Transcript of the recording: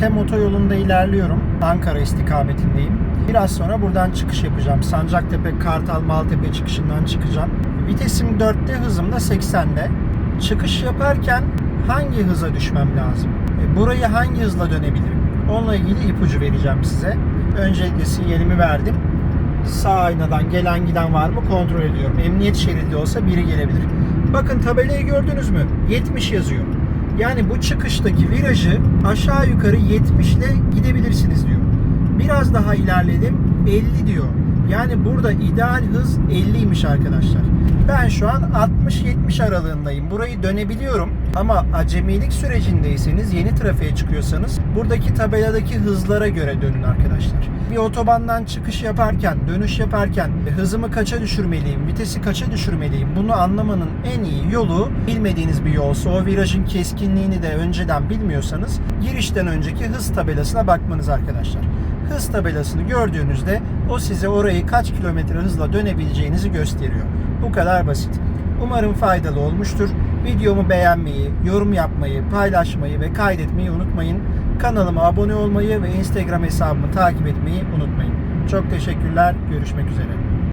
TEM otoyolunda ilerliyorum. Ankara istikametindeyim. Biraz sonra buradan çıkış yapacağım. Sancaktepe, Kartal, Maltepe çıkışından çıkacağım. Vitesim 4'te, hızım da 80'de. Çıkış yaparken hangi hıza düşmem lazım? E, Burayı hangi hızla dönebilirim? Onunla ilgili ipucu vereceğim size. Öncelikle sinyalimi verdim. Sağ aynadan gelen giden var mı kontrol ediyorum. Emniyet şeridi olsa biri gelebilir. Bakın tabelayı gördünüz mü? 70 yazıyor. Yani bu çıkıştaki virajı aşağı yukarı 70 ile gidebilirsiniz diyor. Biraz daha ilerledim 50 diyor. Yani burada ideal hız 50'ymiş arkadaşlar. Ben şu an 60-70 aralığındayım. Burayı dönebiliyorum ama acemilik sürecindeyseniz yeni trafiğe çıkıyorsanız buradaki tabeladaki hızlara göre dönün arkadaşlar. Bir otobandan çıkış yaparken, dönüş yaparken e, hızımı kaça düşürmeliyim, vitesi kaça düşürmeliyim bunu anlamanın en iyi yolu bilmediğiniz bir yolsa o virajın keskinliğini de önceden bilmiyorsanız girişten önceki hız tabelasına bakmanız arkadaşlar hız tabelasını gördüğünüzde o size orayı kaç kilometre hızla dönebileceğinizi gösteriyor. Bu kadar basit. Umarım faydalı olmuştur. Videomu beğenmeyi, yorum yapmayı, paylaşmayı ve kaydetmeyi unutmayın. Kanalıma abone olmayı ve Instagram hesabımı takip etmeyi unutmayın. Çok teşekkürler. Görüşmek üzere.